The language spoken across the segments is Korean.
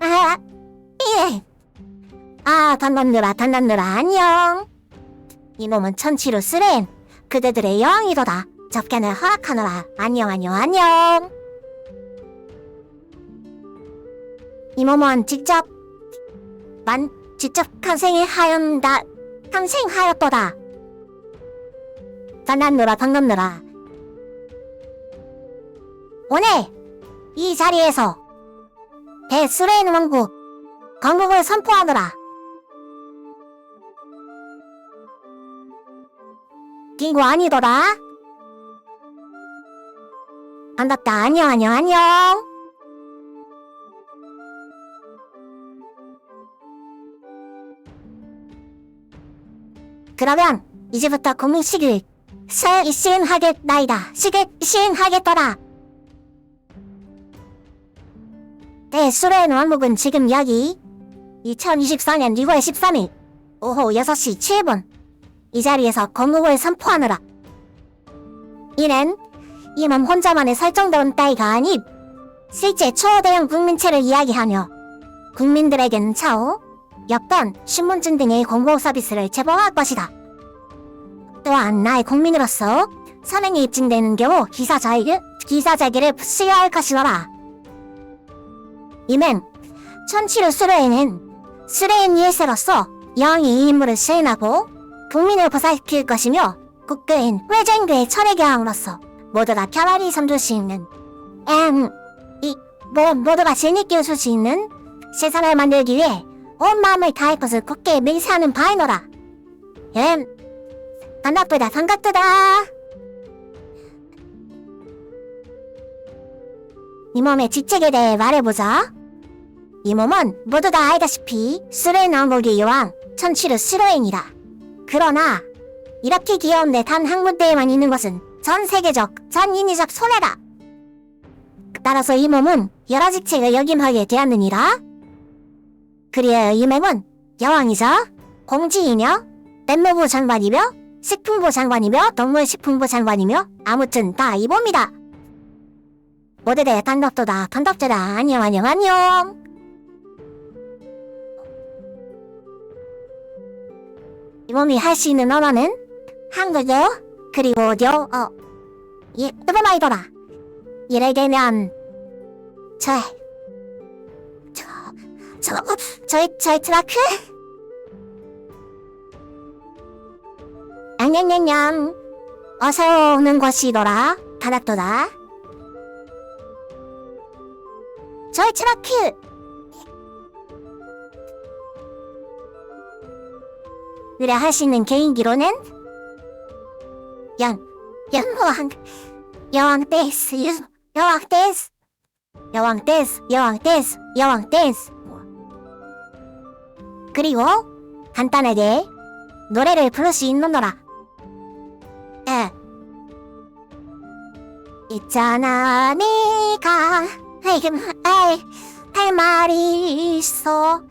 아, 예. 아, 단단들아, 단단들아, 안녕. 이놈은 천치로 쓰렌. 그대들의 여왕이로다. 접견을 허락하노라. 안녕, 안녕, 안녕. 이몸은 직접, 만, 직접 탄생을 하였다. 탄생하였도다. 단단들아, 단단들아. 오늘, 이 자리에서 대수레인 왕국 건국을 선포하노라. 빙고 아니더라. 반갑다. 안녕 안녕 안녕. 그러면 이제부터 공식을 새 시행하겠나이다. 시계 시행하겠더라. 네, 수레의 왕국은 지금 여기 2024년 6월 13일 오후 6시 7분 이 자리에서 건국을 선포하느라 이는 이만 혼자만의 설정된 따위가 아닌 실제 초대형 국민체를 이야기하며 국민들에게는 차후 여권, 신분증 등의 공공 서비스를 제공할 것이다. 또한 나의 국민으로서 선행이 입증되는 경우 기사 자기, 기사 자기를 수여할 것이더라. 이는 천치로 수레에는 수레인 일세로서 영이 이 임무를 수행하고 국민을 보살필 것이며 국교인 회전교의 철회교황으로서 모두가 평안히 섬길 수 있는 엠, 이, 뭐, 모두가 재밌게 웃을 수 있는 세상을 만들기 위해 온 마음을 다할 것을 굳게 맹세하는 바이노라. 엠, 반갑다, 반갑다. 이 몸의 직책에 대해 말해보자. 이 몸은 모두 다 알다시피 왕국의 여왕 천치르 수레인이다. 그러나 이렇게 귀여운데 단한 군데에만 있는 것은 전 세계적, 전 인위적 손해다. 따라서 이 몸은 여러 직책을 역임하게 되었느니라. 그리하여 이 몸은 여왕이자 공지이며 뱃무부 장관이며 식품부 장관이며 동물식품부 장관이며 아무튼 다이 몸이다. 모두들 반갑도다 반갑더라 안녕 안녕 안녕. 이 몸이 할 수 있는 언어는 한국어 그리고 여, 어, 예, 뜨거마이더라. 예를 들면 저, 저, 저, 저희, 저희 트라크? 냥냥냥냥. 어서 오는 것이더라. 받았도다. 저희 트라크! 있는 개인기로는? 연 연왕 여왕 댄스 유- 여왕 댄스 여왕 댄스 여왕 댄스 여왕 댄스 그리고 간단하게 노래를 부를 수 있는 노라. 에. 있잖아 네가. 아이금 아이 할 말이 있어.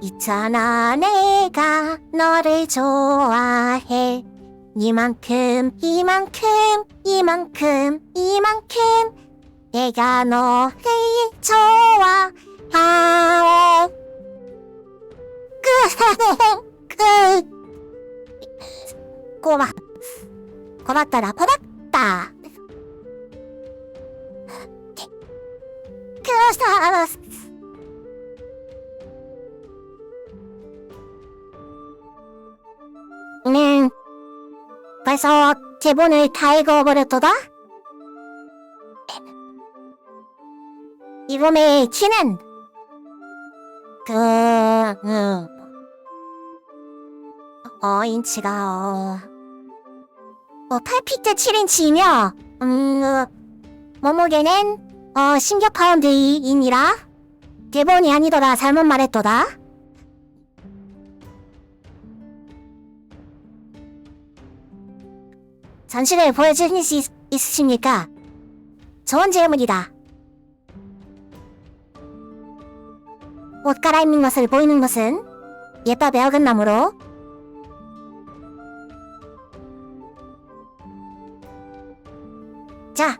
있잖아 내가 너를 좋아해. 이만큼 이만큼 이만큼 이만큼 내가 너를 좋아해 끝 고마 고맙다라 고맙다 그사 네 벌써 제본을 다 읽어버렸도다? 이놈의 키는 그... 음, 어 인치가 어... 어 8피트 7인치이며 음... 어, 몸무게는 어 16파운드이니라 대본이 아니더라 잘못 말했도다 전시를 보여주실 수 있, 있으십니까? 좋은 질문이다. 옷 갈아입는 것을 보이는 것은 예법의 어긋나무로 자,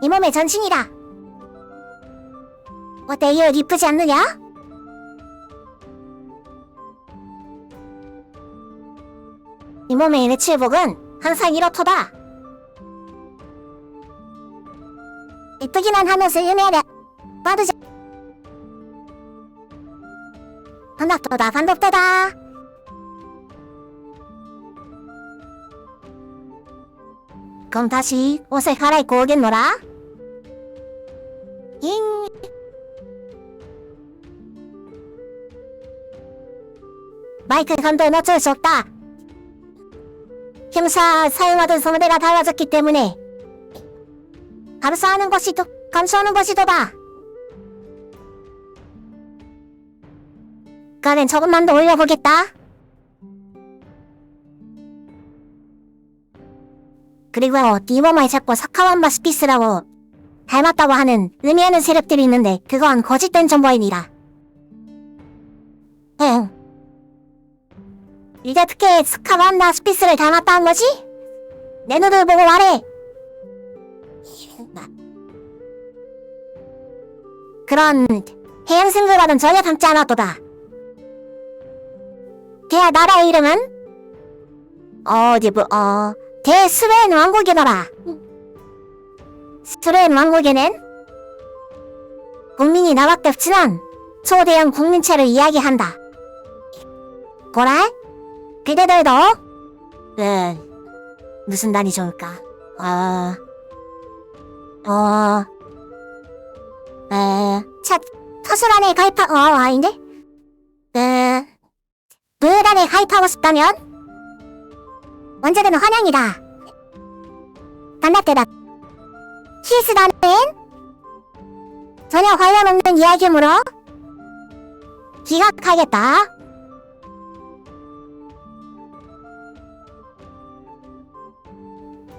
이 몸의 전신이다. 어때, 이옷 이쁘지 않느냐? 이 몸의 내치회복은 항상 이렇도다. 이쁘기만 하면서 유명하다. 빠르자. 반갑도다, 반갑도다. 그럼 다시 옷을 갈아입고 오겠노라. 잉. 마이크 감도는 어쩔 수 없다. 형사 사용하던 성대가 달라졌기 때문에 감사하는 것이 더 감사하는 것이 더다. 그러면 조금만 더 올려보겠다. 그리고 이범아이 자꾸 사카완바 스피스라고 닮았다고 하는 의미하는 세력들이 있는데 그건 거짓된 정보입니다. 응. 이게 어떻게 스카완바 스피스를 닮았다는 거지? 내 눈을 보고 말해. 그런 해양 생물과는 전혀 닮지 않았도다. 걔 나라의 이름은 어디 뭐 어. 대스웨인 왕국이더라. 스웨인 왕국에는 국민이 나밖에 없지만 초대형 국민체를 이야기한다. 고라? 그대들도? 네. 무슨 단이 좋을까? 어... 어... 에... 차, 터술 안에 가입하... 어, 아닌데? 에... 무단에 가입하고 싶다면? 언제든 환영이다. 반갑게다. 히스다는 전혀 관련 없는 이야기이므로 기각하겠다.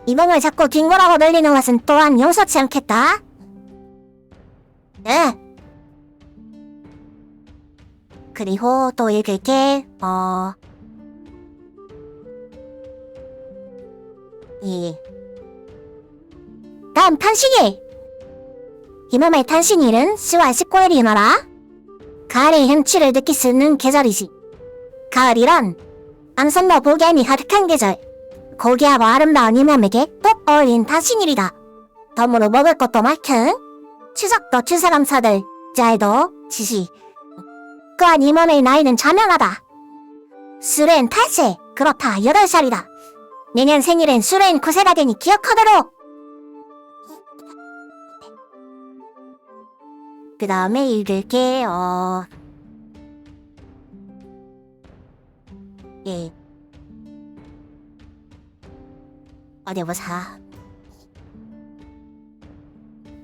이봉을 자꾸 빙고라고 놀리는 것은 또한 용서치 않겠다. 네. 그리고 또 읽을게, 어, 이 다음 탄신일. 이맘의 탄신일은 10월 19일이너라. 가을의 향취를 느낄 수 있는 계절이지. 가을이란 안선과 보기함이 가득한 계절. 고귀하고 아름다운 이맘에게 꼭 어울린 탄신일이다. 덤으로 먹을 것도 많큰 추석도 추사감사들 짤도 지시. 또한 이맘의 나이는 자명하다. 술엔 8세 그렇다 8살이다 내년 생일엔 수레인 9세가 되니 기억하도록! 그 다음에 읽을게, 어... 예. 어디 보자.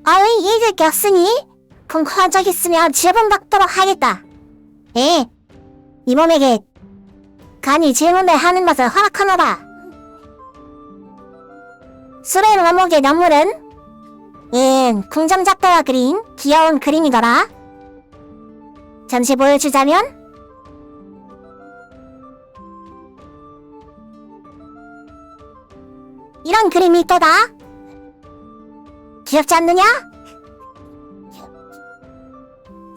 아이, 읽을 게 없으니? 궁금한 적 있으면 질문 받도록 하겠다. 예. 이 몸에게 간이 질문을 하는 것을 허락하노라. 수레 원목의 나물은 응, 궁정 작가가 그린 귀여운 그림이더라. 잠시 보여주자면 이런 그림이 있더다. 귀엽지 않느냐?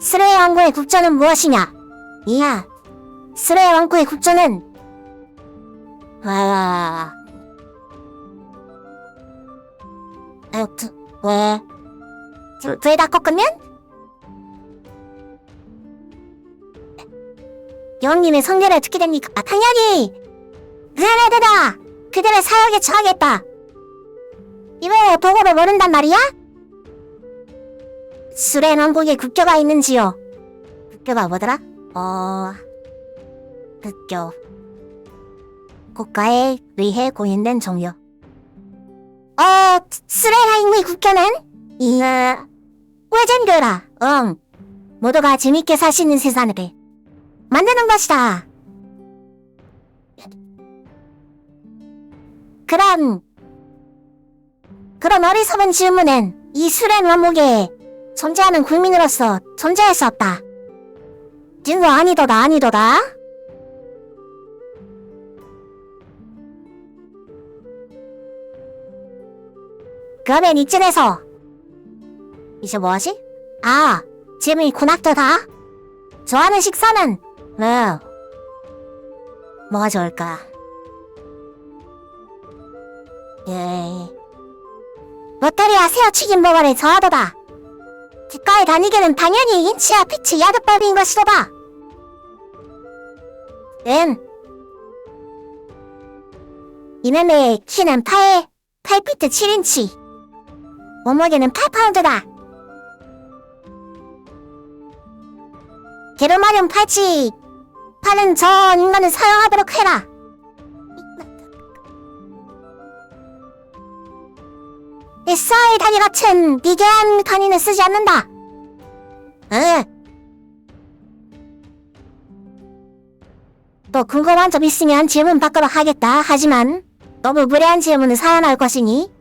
스레 왕국의 국조는 무엇이냐? 이야, 스레 왕국의 국조는 와. 에, 두, 왜? 두, 둘다 꺾으면? 영님의 성대를 듣게 됩니까? 아, 당연히! 그래라되다! 그들의 사역에 처하겠다! 이번에 보고를 모른단 말이야? 수레 왕국에 국교가 있는지요? 국교가 뭐더라? 어... 국교... 국가에 의해 공인된 종교 어, 스레라임의 국교는? 이야, 외전교라, 응. 모두가 재밌게 있는 세상을 만드는 것이다. 그런, 그런 어리석은 질문은 이 수련 원목에 존재하는 국민으로서 존재할 수 없다. 진거 아니더다 아니더다. 그러면 이쯤에서 이제 뭐하지? 아, 지금이 군악도다. 좋아하는 식사는 뭐 뭐가 좋을까? 예. 롯데리아 새우튀김 버거를 좋아하도다. 치과에 다니기는 당연히 인치와 피치 야드법인 것이도다. 응. 이놈의 키는 8, 8피트 7인치. 몸무게는 8파운드다. 게르마늄 팔찌. 파는 저 인간을 사용하도록 해라. SI 단위 같은 미개한 단위는 쓰지 않는다. 응. 또 궁금한 점 있으면 질문 받도록 하겠다. 하지만 너무 무례한 질문을 사연할 것이니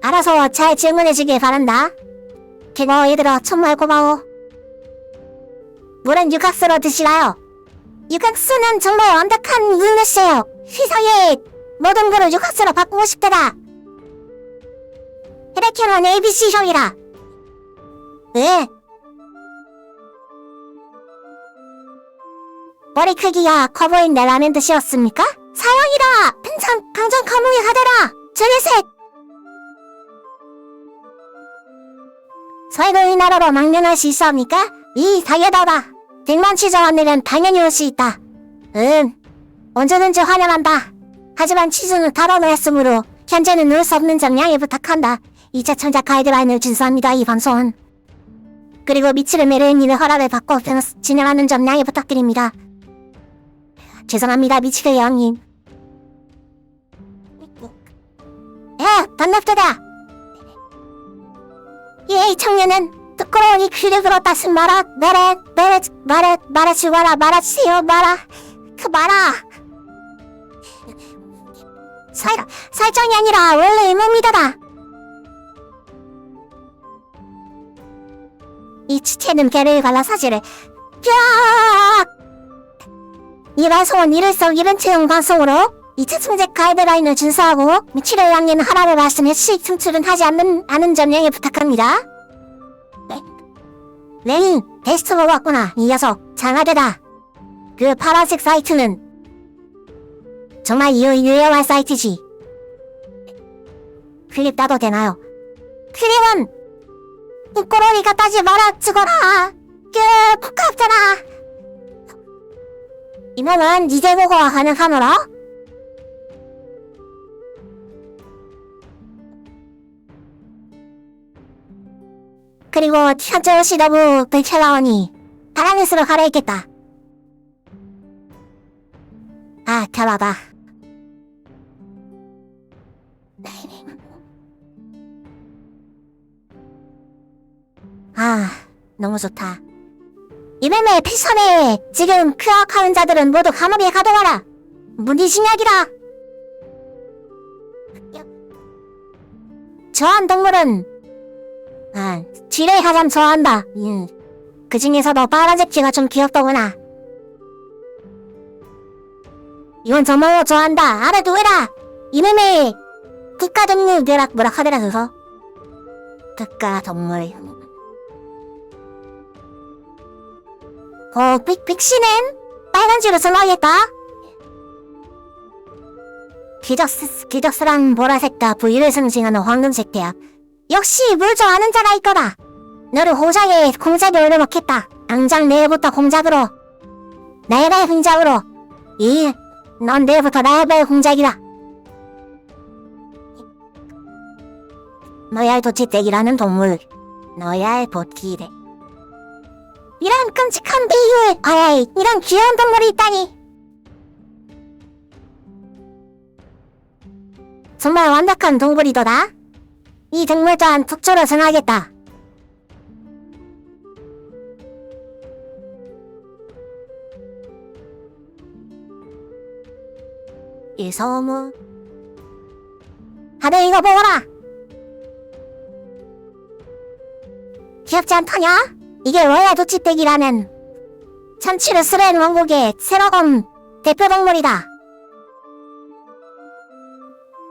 알아서 잘 질문해주길 바란다. 고마워 얘들아 정말 고마워. 물은 육각수로 드시라요. 육각수는 정말 완벽한 물릇이에요. 세상에 모든 거를 육각수로 바꾸고 싶더라. 헤레케론 ABC형이라. 왜? 머리 크기가 커 보인 내 라면 드시었습니까? 사형이라! 평창 강정 가뭄이 하더라! 저리셋! 서해도의 나라로 망명할 수 있사옵니까? 이. 백만 치자 왔으면 당연히 올 수 있다. 응. 언제든지 환영한다. 하지만 치즈는 덜어놓았으므로 현재는 넣을 수 없는 점 양해 부탁한다. 2차 천작 가이드라인을 준수합니다. 이 방송은. 그리고 미치를 메르인님의 허락을 받고 진행하는 점 양해 부탁드립니다. 죄송합니다. 미치의 영님. 야, 반갑다. 예, 이 청년은 부끄러운 이 귀를 들었다 쓴 말아, 말아, 말아, 말아, 말하지 마라, 말하세요, 말아, 그 말아. 살, 살정이 아니라 원래 의무입니다다. 이 지체는 개를 발라 사지를 야! 이 방송은 일일성 이벤트용 방송으로 이차 승제 가이드라인을 준수하고 미치를 양해는 하라를 말씀해 수익 승출은 하지 않는 않은 점 양해 부탁합니다. 네. 레인 베스트로 왔구나 이 녀석 장하대다. 그 파란색 사이트는 정말 유, 유용한 사이트지. 클립 따도 되나요? 클립은 꼬로리 갖다지 말아 죽어라. 그 부끄럽잖아. 이놈은 이제 보고 가능하노라? 그리고 현재 옷이 너무 불편하오니 파란색으로 갈아입겠다. 아, 편하다. 아, 너무 좋다. 이매매 패션에 지금 크악하는 자들은 모두 감옥에 가둬와라. 문이신약이라. 저한 동물은 아, 지뢰 하잠 좋아한다. 음. 그 중에서도 파란색 쥐가 좀 귀엽더구나. 이건 정말로 좋아한다. 알아두라. 이매매 국가동물 뇌락 뭐라 하더라 그거. 국가동물. 어, 빅, 빅시는 빨간 줄을 써놔야겠다. 기적스, 기적스랑 보라색과 부위를 상징하는 황금색 대합. 역시 물 좋아하는 자가 있거라. 너를 호장에 공작에 올려놓겠다. 당장 내일부터 공작으로. 나의 공작으로. 이, 넌 내일부터 나의 공작이다. 너야의 도치떼기라는 동물. 너야의 보티래. 이런 끔찍한 비율! 아이, 이런 귀여운 동물이 있다니! 정말 완벽한 동물이더라. 이 동물 또한 특조로 정하겠다. 이서무 다들 이거 보거라! 귀엽지 않더냐? 이게 월야도치떼기라는 참치르 스렌 왕국의 새로운 대표 동물이다.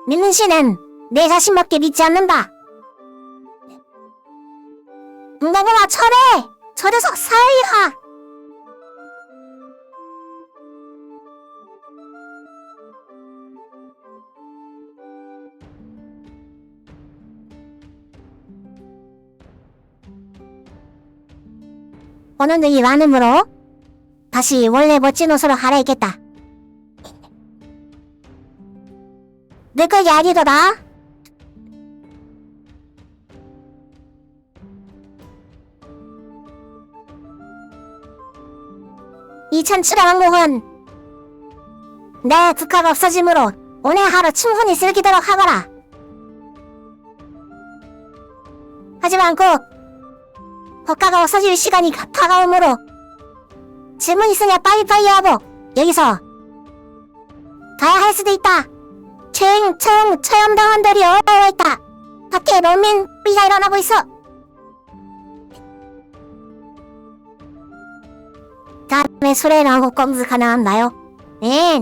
믿는 신은 내 자신밖에 믿지 않는다. 응답으라 철회! 철에서 사이하! 오늘도 이 많음으로 다시 원래 멋진 옷으로 갈아입겠다. 내 거이 아니더라. 이천칠의 왕국은 내 국가가 없어짐으로 오늘 하루 충분히 즐기도록 하거라. 하지만 꼭 국가가 없어질 시간이 가- 다가오므로 질문 있으냐 빨리빨리 하고 여기서 가야 할 수도 있다. 총, 총, 처형당원들이 어려워 있다. 밖에 농민 비가 일어나고 있어. 다음에 수레라고 꼼수 가능한가요? 네.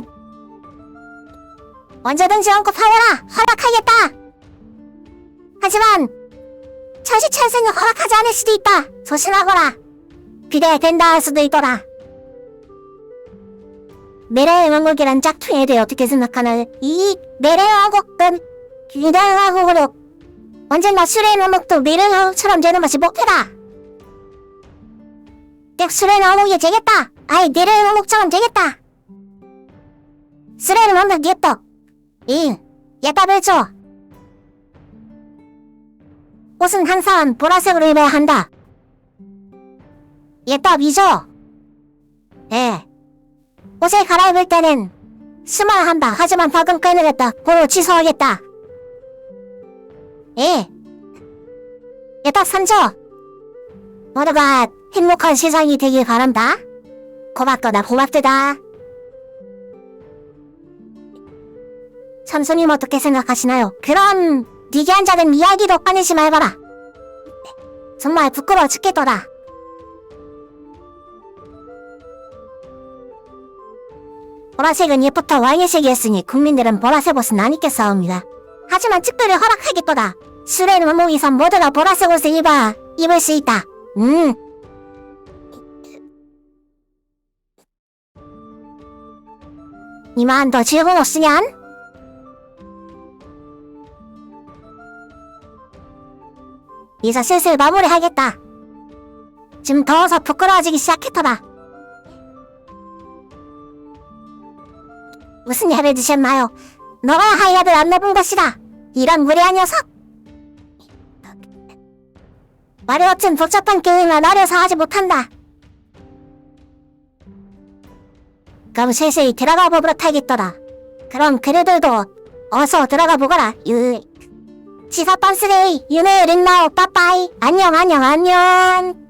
언제든지 엉고 파워라 허락하겠다. 하지만 천시 천생은 허락하지 않을 수도 있다. 조심하거라. 기대된다 할 수도 있더라. 미래의 왕국이란 짝퉁에 대해 어떻게 생각하나? 이 미래의 왕국은 기대의 왕국으로 언젠가 수레의 왕국도 미래의 왕국처럼 되는 것이 목표다. 딱 수레의 왕국이 되겠다. 아이 미래의 왕국처럼 되겠다. 수레의 왕국 예뻐. 이 예답을 줘. 옷은 항상 보라색으로 입어야 한다. 예답이죠? 예. 옷을 갈아입을 때는 숨어야 한다. 하지만 방금 끊으겠다. 고로 취소하겠다. 예. 예답 3조. 모두가 행복한 세상이 되길 바란다. 고맙거나 고맙드다. 삼손님 어떻게 생각하시나요? 그런 니기한 자는 이야기도 꺼내지 말거라. 정말 부끄러워 죽겠더라. 보라색은 예부터 왕의 색이었으니 국민들은 보라색 옷은 안 입겠사옵니다. 하지만 특별히 허락하겠도다. 수레는 이상 모두가 보라색 옷을 입어 입을 수 있다. 음. 이만 더 즐거운 옷이냔? 이제 슬슬 마무리하겠다. 지금 더워서 부끄러워지기 시작했더라. 무슨 예를 드셨나요? 너가 하이라를 안 내본 것이다. 이런 무례한 녀석. 말이 같은 복잡한 게임을 어려서 하지 못한다. 그럼 슬슬 들어가 보도록 하겠더라. 그럼 그래들도 어서 들어가 보거라. 유. 시사 빤스레이 윤회 린나오 빠빠이 안녕 안녕 안녕